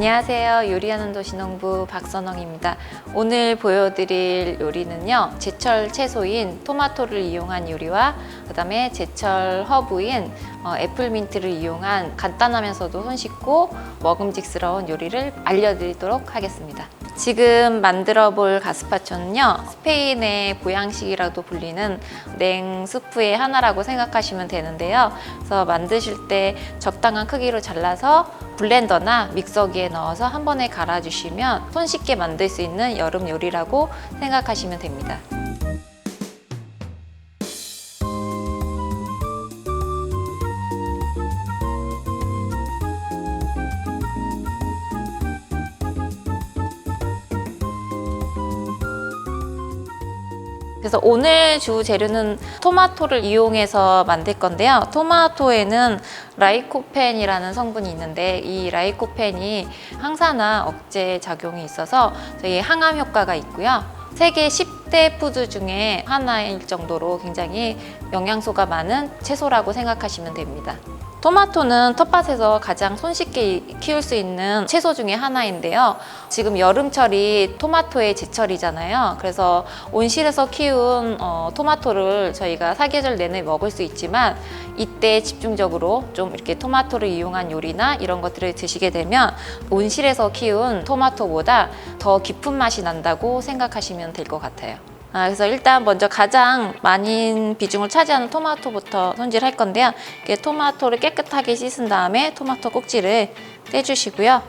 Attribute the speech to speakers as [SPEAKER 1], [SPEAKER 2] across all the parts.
[SPEAKER 1] 안녕하세요. 요리하는 도시 농부 박선홍입니다. 오늘 보여드릴 요리는요. 제철 채소인 토마토를 이용한 요리와 그 다음에 제철 허브인 어, 애플민트를 이용한 간단하면서도 손쉽고 먹음직스러운 요리를 알려드리도록 하겠습니다. 지금 만들어 볼 가스파초는요, 스페인의 보양식이라도 불리는 냉수프의 하나라고 생각하시면 되는데요. 그래서 만드실 때 적당한 크기로 잘라서 블렌더나 믹서기에 넣어서 한 번에 갈아주시면 손쉽게 만들 수 있는 여름 요리라고 생각하시면 됩니다. 그래서 오늘 주 재료는 토마토를 이용해서 만들 건데요. 토마토에는 라이코펜이라는 성분이 있는데 이 라이코펜이 항산화 억제 작용이 있어서 저희 항암 효과가 있고요. 세계 10대 푸드 중에 하나일 정도로 굉장히 영양소가 많은 채소라고 생각하시면 됩니다. 토마토는 텃밭에서 가장 손쉽게 키울 수 있는 채소 중에 하나인데요. 지금 여름철이 토마토의 제철이잖아요. 그래서 온실에서 키운 어, 토마토를 저희가 사계절 내내 먹을 수 있지만 이때 집중적으로 좀 이렇게 토마토를 이용한 요리나 이런 것들을 드시게 되면 온실에서 키운 토마토보다 더 깊은 맛이 난다고 생각하시면 될 것 같아요. 아, 그래서 일단 먼저 가장 많은 비중을 차지하는 토마토부터 손질할 건데요. 이렇게 토마토를 깨끗하게 씻은 다음에 토마토 꼭지를 떼주시고요.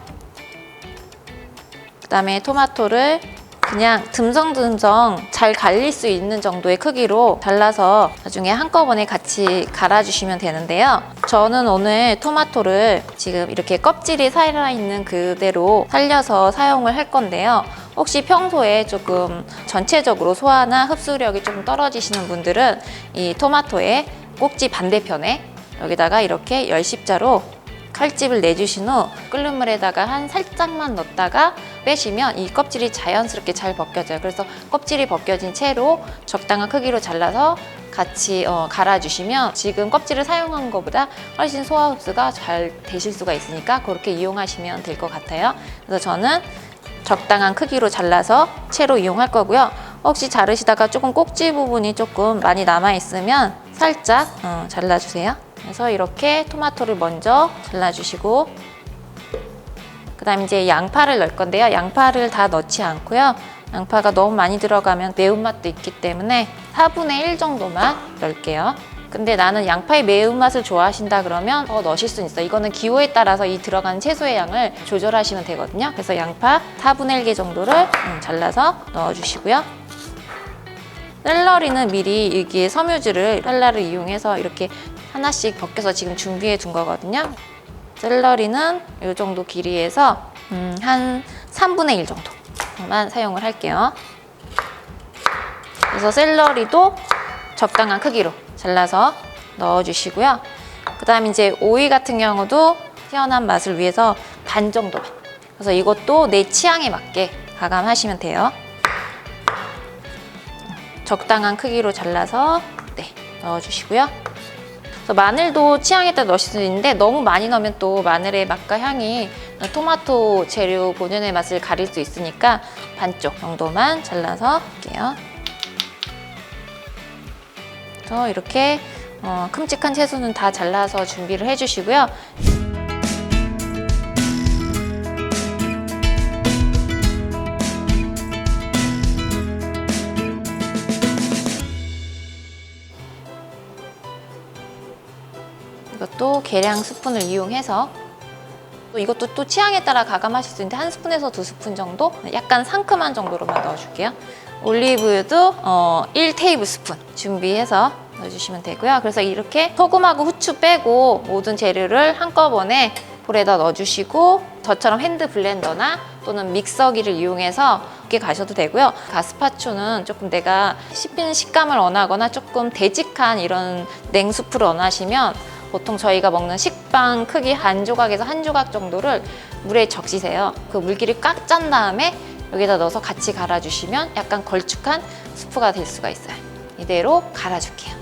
[SPEAKER 1] 그 다음에 토마토를 그냥 듬성듬성 잘 갈릴 수 있는 정도의 크기로 잘라서 나중에 한꺼번에 같이 갈아주시면 되는데요. 저는 오늘 토마토를 지금 이렇게 껍질이 살아있는 그대로 살려서 사용을 할 건데요. 혹시 평소에 조금 전체적으로 소화나 흡수력이 좀 떨어지시는 분들은 이 토마토의 꼭지 반대편에 여기다가 이렇게 열십자로 칼집을 내주신 후 끓는 물에다가 한 살짝만 넣었다가 빼시면 이 껍질이 자연스럽게 잘 벗겨져요. 그래서 껍질이 벗겨진 채로 적당한 크기로 잘라서 같이 어, 갈아주시면 지금 껍질을 사용한 것보다 훨씬 소화 흡수가 잘 되실 수가 있으니까 그렇게 이용하시면 될 것 같아요. 그래서 저는 적당한 크기로 잘라서 채로 이용할 거고요. 혹시 자르시다가 조금 꼭지 부분이 조금 많이 남아 있으면 살짝 어, 잘라주세요. 그래서 이렇게 토마토를 먼저 잘라주시고 그 다음 이제 양파를 넣을 건데요. 양파를 다 넣지 않고요. 양파가 너무 많이 들어가면 매운맛도 있기 때문에 4분의 1 정도만 넣을게요. 근데 나는 양파의 매운맛을 좋아하신다 그러면 더 넣으실 수 있어요. 이거는 기호에 따라서 이 들어간 채소의 양을 조절하시면 되거든요. 그래서 양파 4분의 1개 정도를 음, 잘라서 넣어주시고요. 샐러리는 미리 여기에 섬유질을 칼라를 이용해서 이렇게 하나씩 벗겨서 지금 준비해 둔 거거든요. 샐러리는 이 정도 길이에서 음, 한 3분의 1 정도만 사용을 할게요. 그래서 샐러리도 적당한 크기로 잘라서 넣어주시고요. 그 다음 이제 오이 같은 경우도 시원한 맛을 위해서 반 정도만. 그래서 이것도 내 취향에 맞게 가감하시면 돼요. 적당한 크기로 잘라서 네, 넣어주시고요. 그래서 마늘도 취향에 따라 넣으실 수 있는데 너무 많이 넣으면 또 마늘의 맛과 향이 토마토 재료 본연의 맛을 가릴 수 있으니까 반쪽 정도만 잘라서 할게요. 그래서 이렇게 어, 큼직한 채소는 다 잘라서 준비를 해주시고요. 이것도 계량 스푼을 이용해서 또 이것도 또 취향에 따라 가감하실 수 있는데 한 스푼에서 두 스푼 정도 약간 상큼한 정도로만 넣어줄게요. 올리브유도 어, 1테이블 스푼 준비해서 주시면 되고요. 그래서 이렇게 소금하고 후추 빼고 모든 재료를 한꺼번에 볼에다 넣어주시고 저처럼 핸드 블렌더나 또는 믹서기를 이용해서 이렇게 가셔도 되고요. 가스파초는 조금 내가 씹히는 식감을 원하거나 조금 되직한 이런 냉수프를 원하시면 보통 저희가 먹는 식빵 크기 한 조각에서 한 조각 정도를 물에 적시세요. 그 물기를 꽉 짠 다음에 여기다 넣어서 같이 갈아주시면 약간 걸쭉한 수프가 될 수가 있어요. 이대로 갈아줄게요.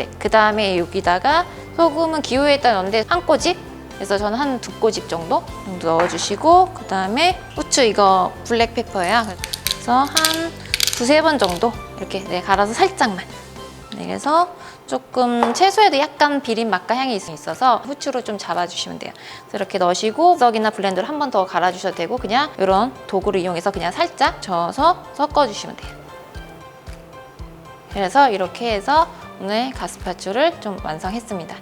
[SPEAKER 1] 네, 그 다음에 여기다가 소금은 기호에 따라 넣는데 한 꼬집? 그래서 저는 한 두 꼬집 정도 넣어주시고 그 다음에 후추 이거 블랙페퍼예요. 그래서 한 두세 번 정도 이렇게 네, 갈아서 살짝만. 네, 그래서 조금 채소에도 약간 비린 맛과 향이 있- 있어서 후추로 좀 잡아주시면 돼요. 이렇게 넣으시고 석이나 블렌더를 한번 더 갈아주셔도 되고 그냥 이런 도구를 이용해서 그냥 살짝 저어서 섞어주시면 돼요. 그래서 이렇게 해서 오늘 가스파초를 좀 완성했습니다.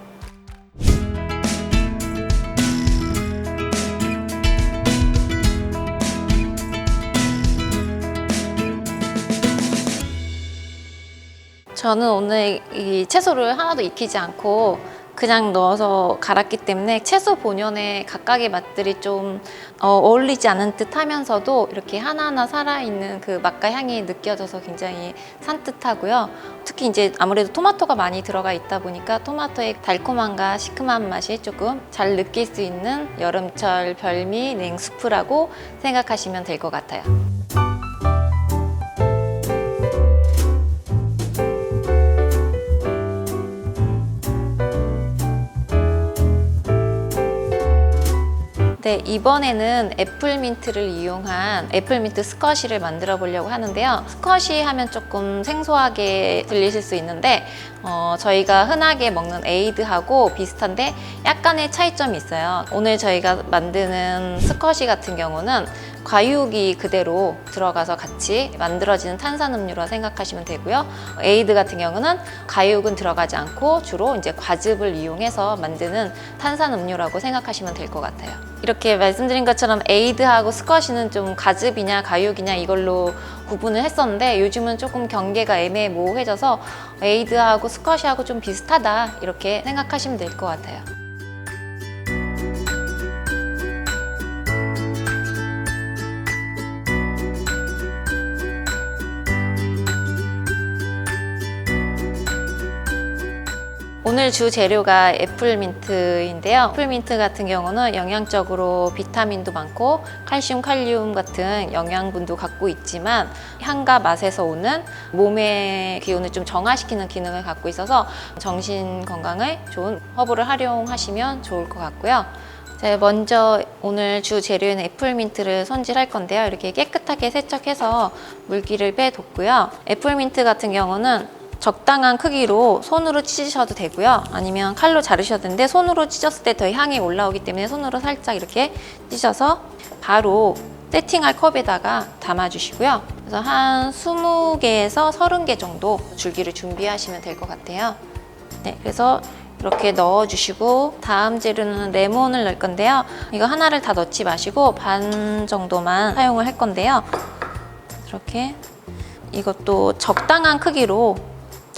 [SPEAKER 1] 저는 오늘 이 채소를 하나도 익히지 않고 그냥 넣어서 갈았기 때문에 채소 본연의 각각의 맛들이 좀 어, 울리지 않은 듯 하면서도 이렇게 하나하나 살아있는 그 맛과 향이 느껴져서 굉장히 산뜻하고요. 특히 이제 아무래도 토마토가 많이 들어가 있다 보니까 토마토의 달콤함과 시큼한 맛이 조금 잘 느낄 수 있는 여름철 별미 냉수프라고 생각하시면 될 것 같아요. 네, 이번에는 애플민트를 이용한 애플민트 스쿼시를 만들어 보려고 하는데요. 스쿼시 하면 조금 생소하게 들리실 수 있는데 어, 저희가 흔하게 먹는 에이드하고 비슷한데 약간의 차이점이 있어요. 오늘 저희가 만드는 스쿼시 같은 경우는 과육이 그대로 들어가서 같이 만들어지는 탄산음료라 생각하시면 되고요. 에이드 같은 경우는 과육은 들어가지 않고 주로 이제 과즙을 이용해서 만드는 탄산음료라고 생각하시면 될 것 같아요. 이렇게 말씀드린 것처럼 에이드하고 스쿼시는 좀 가즙이냐 과육이냐 이걸로 구분을 했었는데 요즘은 조금 경계가 애매모호해져서 에이드하고 스쿼시하고 좀 비슷하다 이렇게 생각하시면 될 것 같아요. 오늘 주 재료가 애플민트인데요. 애플민트 같은 경우는 영양적으로 비타민도 많고 칼슘, 칼륨 같은 영양분도 갖고 있지만 향과 맛에서 오는 몸의 기운을 좀 정화시키는 기능을 갖고 있어서 정신 건강에 좋은 허브를 활용하시면 좋을 것 같고요. 자, 먼저 오늘 주 재료인 애플민트를 손질할 건데요. 이렇게 깨끗하게 세척해서 물기를 빼뒀고요. 애플민트 같은 경우는 적당한 크기로 손으로 찢으셔도 되고요. 아니면 칼로 자르셔도 되는데 손으로 찢었을 때 더 향이 올라오기 때문에 손으로 살짝 이렇게 찢어서 바로 세팅할 컵에다가 담아주시고요. 그래서 한 20개에서 30개 정도 줄기를 준비하시면 될 것 같아요. 네, 그래서 이렇게 넣어주시고 다음 재료는 레몬을 넣을 건데요. 이거 하나를 다 넣지 마시고 반 정도만 사용을 할 건데요. 이렇게 이것도 적당한 크기로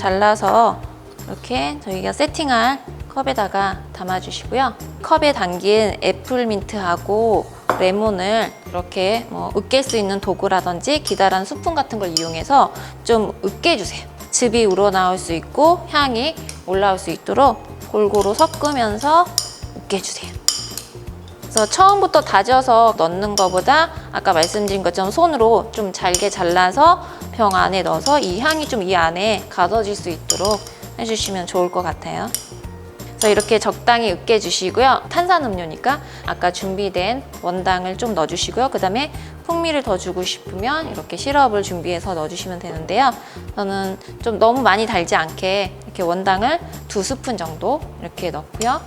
[SPEAKER 1] 잘라서 이렇게 저희가 세팅할 컵에다가 담아주시고요. 컵에 담긴 애플민트하고 레몬을 이렇게 뭐 으깰 수 있는 도구라든지 기다란 스푼 같은 걸 이용해서 좀 으깨주세요. 즙이 우러나올 수 있고 향이 올라올 수 있도록 골고루 섞으면서 으깨주세요. 그래서 처음부터 다져서 넣는 것보다 아까 말씀드린 것처럼 손으로 좀 잘게 잘라서 병 안에 넣어서 이 향이 좀 이 안에 가둬질 수 있도록 해주시면 좋을 것 같아요. 그래서 이렇게 적당히 으깨주시고요. 탄산음료니까 아까 준비된 원당을 좀 넣어주시고요. 그 다음에 풍미를 더 주고 싶으면 이렇게 시럽을 준비해서 넣어주시면 되는데요. 저는 좀 너무 많이 달지 않게 이렇게 원당을 두 스푼 정도 이렇게 넣고요.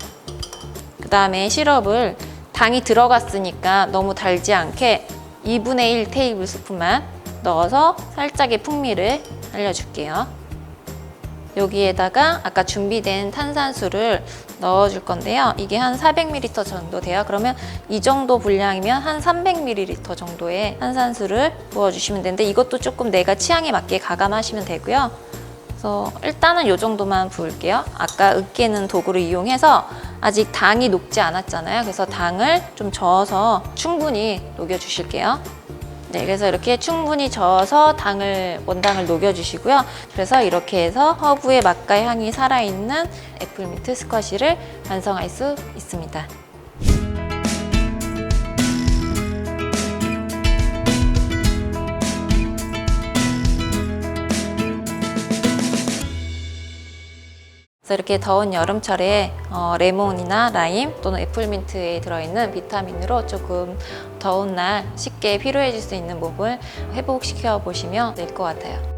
[SPEAKER 1] 그 다음에 시럽을 당이 들어갔으니까 너무 달지 않게 2분의 1 테이블 스푼만 넣어서 살짝의 풍미를 알려줄게요. 여기에다가 아까 준비된 탄산수를 넣어줄 건데요. 이게 한 400ml 정도 돼요. 그러면 이 정도 분량이면 한 300ml 정도의 탄산수를 부어주시면 되는데 이것도 조금 내가 취향에 맞게 가감하시면 되고요. 그래서 일단은 이 정도만 부을게요. 아까 으깨는 도구를 이용해서 아직 당이 녹지 않았잖아요. 그래서 당을 좀 저어서 충분히 녹여주실게요. 네, 그래서 이렇게 충분히 저어서 당을 원당을 녹여주시고요. 그래서 이렇게 해서 허브의 맛과 향이 살아있는 애플민트 스쿼시를 완성할 수 있습니다. 이렇게 더운 여름철에 어, 레몬이나 라임 또는 애플민트에 들어있는 비타민으로 조금 더운 날 쉽게 피로해질 수 있는 몸을 회복시켜 보시면 될 것 같아요.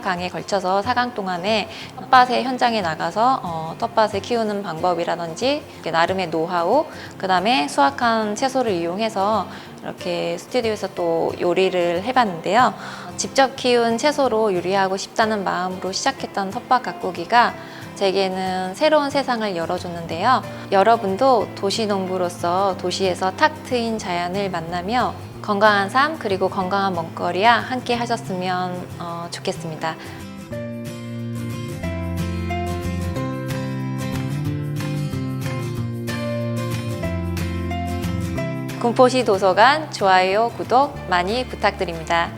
[SPEAKER 1] 4강에 걸쳐서 4강 동안에 텃밭의 현장에 나가서 어, 텃밭을 키우는 방법이라든지 나름의 노하우, 그 다음에 수확한 채소를 이용해서 이렇게 스튜디오에서 또 요리를 해봤는데요. 직접 키운 채소로 요리하고 싶다는 마음으로 시작했던 텃밭 가꾸기가 제게는 새로운 세상을 열어줬는데요. 여러분도 도시농부로서 도시에서 탁 트인 자연을 만나며 건강한 삶 그리고 건강한 먹거리와 함께 하셨으면 어, 좋겠습니다. 군포시 도서관 좋아요, 구독 많이 부탁드립니다.